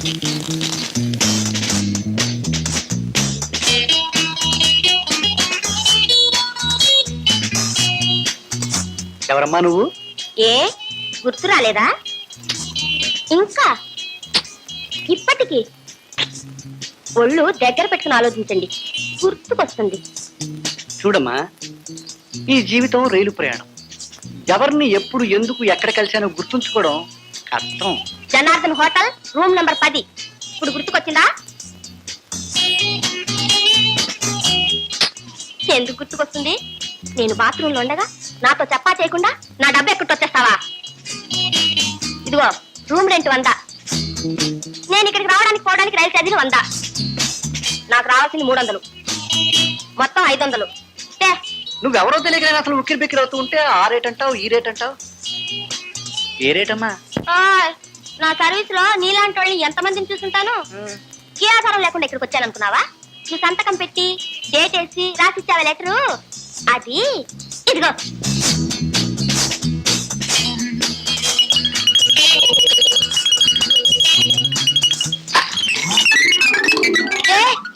ఎవరమ్మా నువ్వు? ఏ గుర్తు రాలేదా? ఇంకా ఇప్పటికి ఒళ్ళు దగ్గర పెట్టుకుని ఆలోచించండి. గుర్తుకొస్తుంది. చూడమ్మా ఈ జీవితం రైలు ప్రయాణం. ఎవరిని ఎప్పుడు ఎందుకు ఎక్కడ కలిశానో గుర్తుంచుకోవడం కష్టం. జనార్దన్ హోటల్ రూమ్ నంబర్ పది. ఇప్పుడు గుర్తుకొచ్చిందా? ఎందుకు గుర్తుకొస్తుంది? నేను బాత్రూమ్లో ఉండగా నాతో చెప్పా చేయకుండా నా డబ్బు ఎక్కడొచ్చేస్తావా ఇదిగో రూమ్ రెంట్ వంద. నేను ఇక్కడికి రావడానికి పోవడానికి రైలు ఛార్జీలు వంద. నాకు రావాల్సింది మూడు వందలు మొత్తం ఐదు వందలు టే, నువ్వెవరో తెలియక అసలు ఉక్కిరి బిక్కిరి అవుతూ ఉంటే ఆ రేట్ అంటావు ఈ రేట్ అంటావు ఏ రేట్ అమ్మా నా సర్వీస్లో నీలాంటి వాళ్ళని ఎంతమందిని చూసుంటాను? ఏ ఆధారం లేకుండా ఇక్కడికి వచ్చాను అనుకున్నావా నువ్వు సంతకం పెట్టి డేట్ వేసి రాసిచ్చావా లెటరు అది ఇదిగో.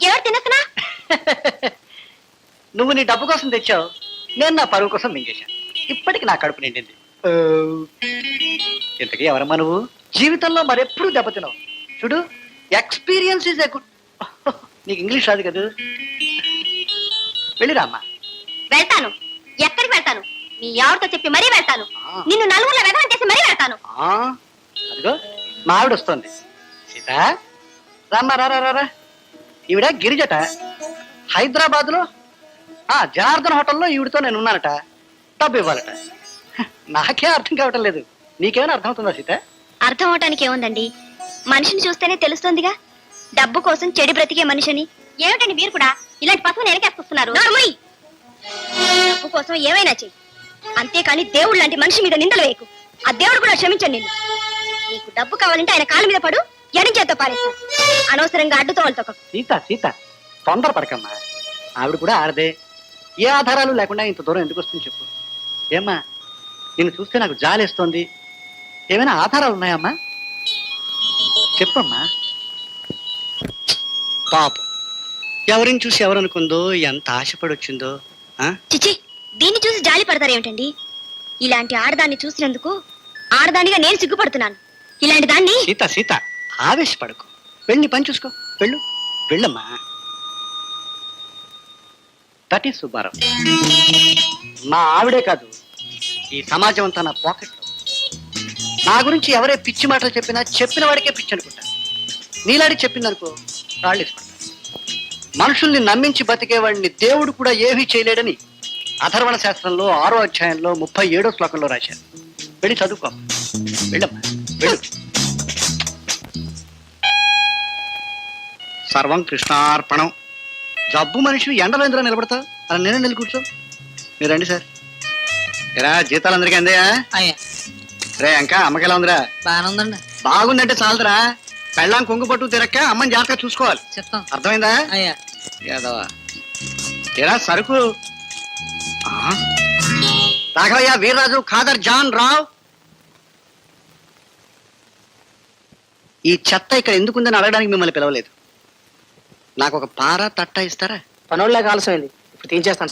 ఎవరు తినకునా నువ్వు నీ డబ్బు కోసం తెచ్చావు. నేను నా పరువు కోసం మింగేశాను. ఇప్పటికి నా కడుపు నిండింది. ఇంతకీ ఎవరమ్మా నువ్వు? జీవితంలో మరెప్పుడు దెబ్బతిన్నావు చూడు ఎక్స్పీరియన్స్ ఇస్ ఎ గుడ్ నీకు ఇంగ్లీష్ రాదు కదా? వెళ్ళిరామ్మా వెళ్తాను. ఎక్కడికి వెళ్తాను? మీ ఎవరితో చెప్పి మరీ వెళ్తాను. నిన్ను నలుగురిలో వెదవం చేసి మరీ వెళ్తాను. అదిగో మా ఆవిడ వస్తుంది. సీత రామ్మా రా రా, ఈవిడ గిరిజట. హైదరాబాద్లో ఆ జనార్దన్ హోటల్లో ఈవిడతో నేను ఉన్నానట. డబ్బు ఇవ్వాలట. నాకే అర్థం కావటం లేదు. నీకేమైనా అర్థమవుతుందా సీత? అర్థం అవటానికి ఏముందండి మనిషిని చూస్తేనే తెలుస్తోందిగా. డబ్బు కోసం చెడు బ్రతికే మనిషిని. ఏమిటండి మీరు కూడా? ఇలాంటి పశువుని వెనకేసుకొస్తున్నారు డబ్బు కోసం ఏమైనా చెయ్యి అంతేకాని దేవుడు లాంటి మనిషి మీద నిందలు వేయకు. ఆ దేవుడు కూడా క్షమించండి నిన్ను. నీకు డబ్బు కావాలంటే ఆయన కాళ్ళ మీద పడు ఎడించేతో పారేస్తా. అనవసరంగా అడ్డుతో వాళ్ళతో సీత సీత తొందర పడకమ్మా ఆవిడ కూడా ఆడదే. ఏ ఆధారాలు లేకుండా ఇంత దూరం ఎందుకు వస్తుంది చెప్పు. ఏమ్మా నిన్ను చూస్తే నాకు జాలేస్తోంది. ఏమైనా ఆధారాలు ఉన్నాయమ్మా? చెప్పమ్మా. పాపం. ఎవరిని చూసి ఎవరనుకుందో ఎంత ఆశపడి వచ్చిందో ఆ? చిచి దీన్ని చూసి జాలి పడతారేమిటండి ఇలాంటి ఆడదాన్ని చూసినందుకు ఆడదానిగా నేను సిగ్గుపడుతున్నాను. ఇలాంటి దాన్ని సీత సీత ఆవేశపడకు. వెళ్ళి పని చూసుకో. వెళ్ళు. వెళ్ళమ్మా. That is Subbarao. మా ఆవిడే కాదు ఈ సమాజం అంతా నా పాకెట్లో. నా గురించి ఎవరే పిచ్చి మాటలు చెప్పినా చెప్పిన వాడికే పిచ్చి అనుకుంటా. నీలాడి చెప్పిందనుకో రాళ్ళు మనుషుల్ని నమ్మించి బతికేవాడిని దేవుడు కూడా ఏమీ చేయలేడని అథర్వణ శాస్త్రంలో ఆరో అధ్యాయంలో ముప్పై ఏడో శ్లోకంలో రాశారు. వెళ్ళి చదువుకో. వెళ్ళమ్మా. వెళ్ళు. సర్వం కృష్ణార్పణం. జబ్బు మనిషి ఎండలో ఎందులో నిలబడతా అలా నేనే నిలు కూర్చో. మీరు రండి సార్. ఎరా జీతాలు అందరికీ అందాయా? రే ఇంకా అమ్మకి ఎలా ఉందిరా? బాగానే ఉందండి బాగుందంటే చాలదురా. పెళ్ళాం కొంగు పట్టు తిరక్క అమ్మని జాగ్రత్తగా చూసుకోవాలి. చెప్తాం. అర్థమైందా? అయ్యా. ఎరా సరుకు? ఆ? రాఘవయ్య వీర్రాజు ఖాదర్ జాన్ రావ్. ఈ చెత్త ఇక్కడ ఎందుకుందని అడగడానికి మిమ్మల్ని పిలవలేదు. నాకు ఒక పార తట్ట ఇస్తారా? పనోళ్ళకి ఆలస్యమైంది. ఇప్పుడు తీయించేస్తాను.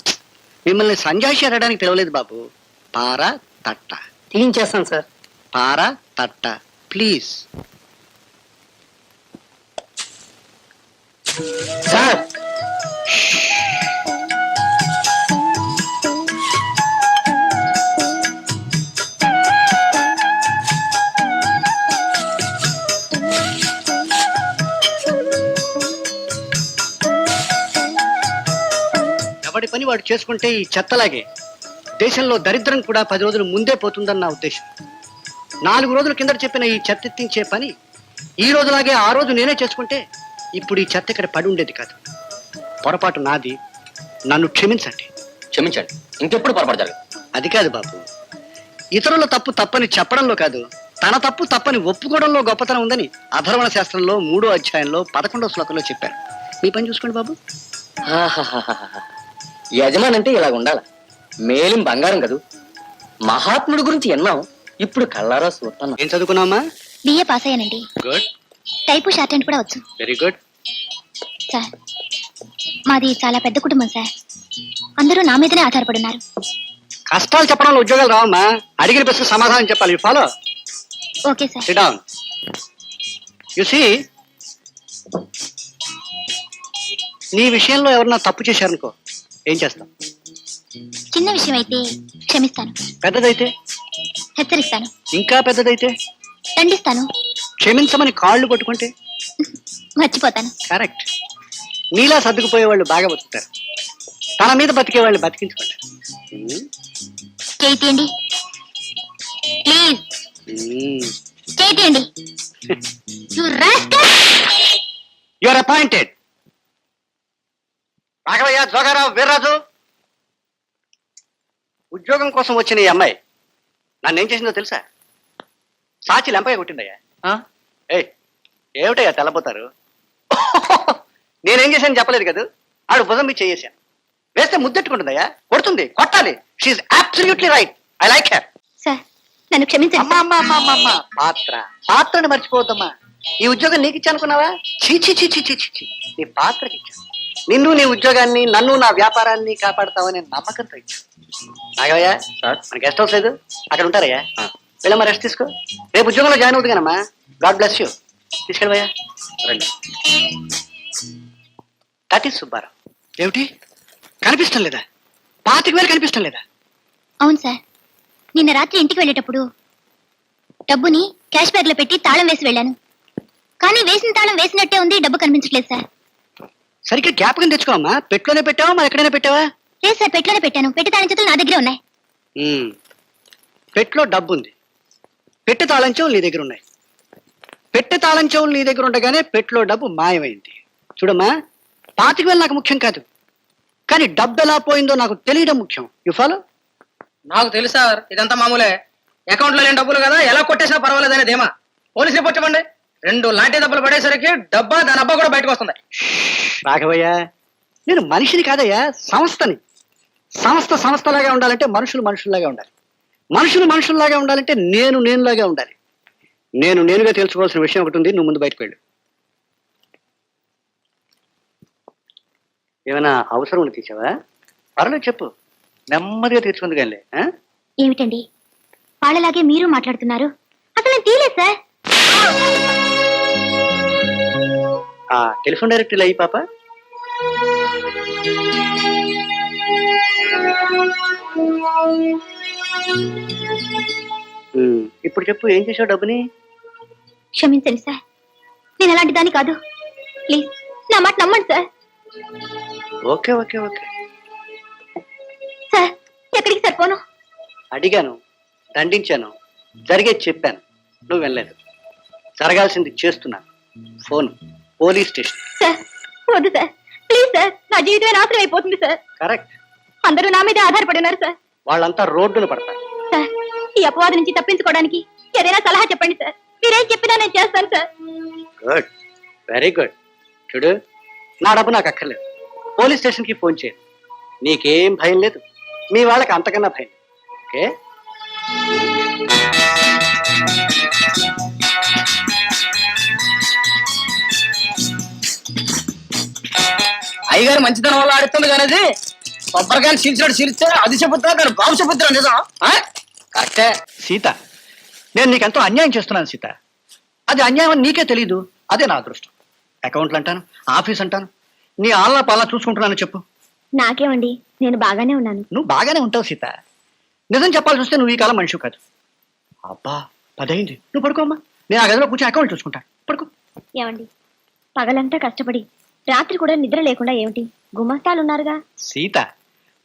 మిమ్మల్ని సంజాయిషి అడగడానికి పిలవలేదు బాబు. పార తట్ట. తీయించేస్తాను సార్. పార తట్ట. ప్లీజ్ సార్ ఎవడి పని వాడు చేసుకుంటే ఈ చెత్తలాగే. దేశంలో దరిద్రం కూడా పది రోజులు ముందే పోతుందని నా ఉద్దేశం. నాలుగు రోజుల కిందట చెప్పిన ఈ చెత్త ఎత్తించే పని ఈ రోజులాగే ఆ రోజు నేనే చేసుకుంటే ఇప్పుడు ఈ చెత్త ఇక్కడ పడి ఉండేది కాదు. పొరపాటు నాది. నన్ను క్షమించండి. క్షమించండి. ఇంకెప్పుడు పొరపాటు జరగదు. అది కాదు బాబు. ఇతరుల తప్పు తప్పని చెప్పడంలో కాదు తన తప్పు తప్పని ఒప్పుకోవడంలో గొప్పతనం ఉందని అధర్వణ శాస్త్రంలో మూడో అధ్యాయంలో పదకొండో శ్లోకంలో చెప్పారు. మీ పని చూసుకోండి బాబు. యజమాని అంటే ఇలా ఉండాల మేలిం బంగారం కదూ. మహాత్ముడి గురించి ఎన్నాం ఇప్పుడు కళ్ళారా చూస్తున్నాం ఏం చదువుకున్నామా బిఏ పాస్ అయ్యానండి. గుడ్ టైపు షార్ట్ హ్యాండ్ కూడా వచ్చు. వెరీ గుడ్ సార్ మాది చాలా పెద్ద కుటుంబం సార్. అందరూ నా మీదనే ఆధారపడి ఉన్నారు కష్టాలు చెప్పడంలో ఉద్యోగాలు రావమ్మా. అడిగిన ప్రశ్న సమాధానం చెప్పాలి. Follow okay sir sit down you see నీ విషయంలో ఎవరన్నా తప్పు చేశారనుకో ఏం చేస్తాం చిన్న విషయం అయితే క్షమిస్తాను. పెద్దదైతే? హెచ్చరిస్తాను. ఇంకా పెద్దదైతే? దండిస్తాను. క్షమించమని కాళ్ళు పట్టుకుంటే మర్చిపోతాను. కరెక్ట్. నీలా సర్దుకుపోయే వాళ్ళు బాగా బతుకుతారు. తన మీద బతికే వాళ్ళు బతికించుకుంటారు. Please! Your appointed Raghavayya Jogarao Veerraju. ఉద్యోగం కోసం వచ్చిన ఈ అమ్మాయి నన్ను ఏం చేసిందో తెలుసా? సాచి లెంపగా కొట్టిందయ్యా. ఏయ్ ఏమిటయ్యా తెల్లబోతారు? నేనేం చేశాను చెప్పలేదు కదా? ఆడు భుజం మీద చేసాను వేస్తే ముద్దెట్టుకుంటుందయ్యా. కొడుతుంది కొట్టాలి. She absolutely right I like her sir నన్ను క్షమించండి. అమ్మా అమ్మా అమ్మా అమ్మా అమ్మా. పాత్ర. పాత్రని మర్చిపోవద్దమ్మా. ఈ ఉద్యోగం నీకు ఇచ్చా అనుకున్నావా చీ చీ చీ చీ చీ చీ, చీ నీ పాత్రకి ఇచ్చాను నిన్ను నీ ఉద్యోగాన్ని నన్ను నా వ్యాపారాన్ని కాపాడతావనే నమ్మకంతో ఇచ్చాను నాగవయ్య సార్? మన గెస్ట్ హౌస్ లేదు. అక్కడ ఉంటారయ్యా? వెళ్ళమ్మా రెస్ట్ తీసుకో? రేపు ఉద్యోగంలో జాయిన్ అవుతుంది కదమ్మా. గాడ్ బ్లెస్ యూ తీసుకెళ్ళవయ్యా. రండి. దట్ ఈస్ సుబ్బారావు ఏమిటి? కనిపిస్తాం లేదా? పాతిక వేలు కనిపిస్తాం లేదా? అవును సార్. నిన్న రాత్రి ఇంటికి వెళ్ళేటప్పుడు డబ్బుని క్యాష్ బ్యాగ్లో పెట్టి తాళం వేసి వెళ్ళాను. కానీ వేసిన తాళం వేసినట్టే ఉంది డబ్బు కనిపించట్లేదు సార్. సరిగ్గా జ్ఞాపకం తెచ్చుకోమ్మా. పెట్టులోనే పెట్టావా? మరి ఎక్కడైనా పెట్టావా? లేదు సార్ పెట్టలోనే పెట్టాను. పెట్టి తాళం చేతులు నా దగ్గరే ఉన్నాయి. ఉమ్. పెట్టెలో డబ్బు ఉంది పెట్టె తాళం చెవులు నీ దగ్గర ఉన్నాయి పెట్టె తాళం చెవులు నీ దగ్గర ఉండగానే పెట్టెలో డబ్బు మాయమైంది. చూడమ్మా పాతిక వేలు నాకు ముఖ్యం కాదు. కానీ డబ్బు ఎలా పోయిందో నాకు తెలియడం ముఖ్యం. యు ఫాలో నాకు తెలుసు సార్ ఇదంతా మామూలే. అకౌంట్లో లేని డబ్బులు కదా ఎలా కొట్టేసినా పర్వాలేదనే ధీమా. పోలీస్ రిపోర్ట్ ఇవ్వండి రెండు లాంటి దెబ్బలు పడేసరికి డబ్బా దాని అబ్బా కూడా బయటకు వస్తుంది. రాఘవయ్య నేను మనిషిని కాదయ్యా సంస్థని. సంస్థ సంస్థలాగా ఉండాలంటే మనుషులు మనుషుల్లాగా ఉండాలి. మనుషులు మనుషుల్లాగా ఉండాలంటే నేను నేనులాగా ఉండాలి. నేను నేనుగా తెలుసుకోవాల్సిన విషయం ఒకటి ఉంది నువ్వు ముందు బయటకు వెళ్ళు. ఏమైనా అవసరం ఉంది తీసావా? పర్లేదు చెప్పు. నెమ్మదిగా తీర్చుకుంది కానీ ఏమిటండి? వాళ్ళలాగే మీరు మాట్లాడుతున్నారు. అసలు నేను సార్. టెలిఫోన్ డైరెక్టరీ అయ్యి పాప. ఇప్పుడు చెప్పు ఏం చేసావు డబ్బుని? క్షమించండి సార్. నేను అలాంటి దాన్ని కాదు. ప్లీజ్ నా మాట నమ్మండి sir. Okay okay okay. Sir ఎక్కడికి సరిపోను అడిగాను దండించాను జరిగేది చెప్పాను. నువ్వు వెళ్ళలేదు. జరగాల్సింది చేస్తున్నాను. ఫోన్. Police station. సార్ వద్దు సార్. ప్లీజ్ సార్ నా జీవితమే నాశనం అయిపోతుంది సార్. కరెక్ట్. అందరూ నా మీద ఆధారపడి ఉన్నారు సార్. వాళ్ళంతా రోడ్డున పడతారు. సార్ ఈ అపవాదం నుంచి తప్పించుకోవడానికి ఏదైనా సలహా చెప్పండి సార్. మీరేం చెప్పినా నేను చేస్తాను సార్. గుడ్. Very good. చూడు నా డబ్బు నాకు అక్కర్లేదు. పోలీస్ స్టేషన్కి ఫోన్ చేయండి నీకేం భయం లేదు. మీ వాళ్ళకి అంతకన్నా భయం. ఓకే? అయ్యగారు మంచితనం వల్ల ఆడుతుంది కానీ అది కొబ్బరికాయలు చీల్చినట్టు చీల్స్తే అది చెబుతా కానీ బాబు చెబుతున్నా నిజం? కరెక్టే సీత నేను నీకెంతో అన్యాయం చేస్తున్నాను సీత. అది అన్యాయం అని నీకే తెలీదు. అదే నా అదృష్టం. అకౌంట్లు అంటాను ఆఫీస్ అంటాను నీ ఆళ్ళ పాలన చూసుకుంటున్నాను చెప్పు. నాకేమండి నేను బాగానే ఉన్నాను. నువ్వు బాగానే ఉంటావు సీత. నిజం చెప్పాల్సి వస్తే నువ్వు ఈ కాలం మనిషి కాదు. అబ్బా పదైంది. నువ్వు పడుకోమ్మా నేను ఆ గదిలో కూర్చొని అకౌంట్ చూసుకుంటా. పడుకో. ఏమండి పగలంతా కష్టపడి రాత్రి కూడా నిద్ర లేకుండా ఏమిటి? గుమస్తాలు ఉన్నారుగా సీత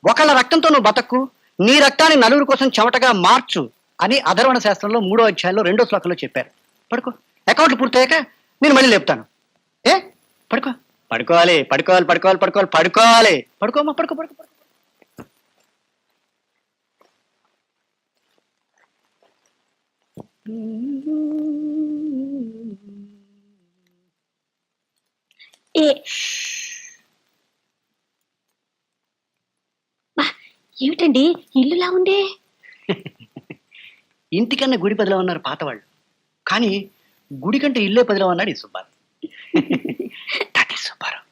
ఒకళ్ళ రక్తంతో నువ్వు బతక్కు నీ రక్తాన్ని నలుగురు కోసం చెమటగా మార్చు అని అధర్వణ శాస్త్రంలో మూడో అధ్యాయంలో రెండో శ్లోకంలో చెప్పారు. పడుకో. అకౌంట్లు పూర్తయ్యాక నేను మళ్ళీ లేపుతాను. ఏ? పడుకో. పడుకోవాలి పడుకోవాలి పడుకోవాలి పడుకోవాలి పడుకోవాలి. పడుకోమ్మా పడుకో పడుకో పడుకో. ఏ ఏమిటండి? ఇల్లులా ఉందే? ఇంటికన్నా గుడి బదిలో ఉన్నారు పాత వాళ్ళు కానీ గుడి కంటే ఇల్లే పదిలం అన్నాడు ఈ సుబ్బారావు. సుబ్బారావు.